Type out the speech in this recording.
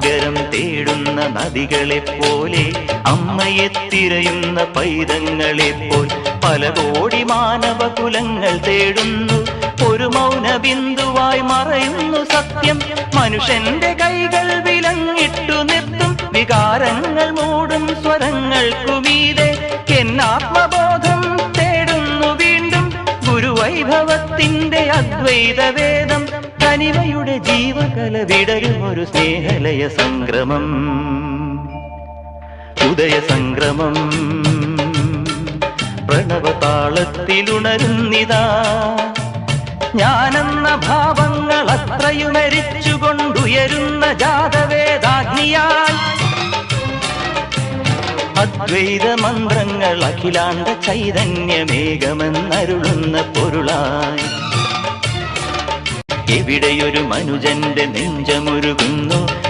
സാഗരം തേടുന്ന നദികളെ പോലെ അമ്മയെ തിരയുന്ന പൈതങ്ങളെ പോൽ പല കോടി മാനവ കുലങ്ങൾ തേടുന്നു. ഒരു മൗന ബിന്ദുവായി മറയുന്നു സത്യം. മനുഷ്യന്റെ കൈകൾ വിലങ്ങിട്ടു നിർത്തും. വികാരങ്ങൾ മൂടും സ്വരങ്ങൾക്കുമീതെ എന്നാത്മബോധം തേടുന്നു വീണ്ടും. ഗുരുവൈഭവത്തിന്റെ അദ്വൈത വേദം തനിമയുടെ ജീവകല വിടരും ഒരു സ്നേഹലയ സംക്രമം. ഉദയ സംക്രമം. പ്രണവതാളത്തിലുണരുന്നിതാ. ഞാനെന്ന ഭാവങ്ങൾ അത്രയുമരിച്ചുകൊണ്ടുയരുന്ന ജാതവേദാഗ്നിയാൽ. അദ്വൈത മന്ത്രങ്ങൾ അഖിലാണ്ട ചൈതന്യമേകമെന്നരുളുന്ന പൊരുളായി. എവിടെയൊരു മനുജന്റെ നെഞ്ചമുരുകുന്നു.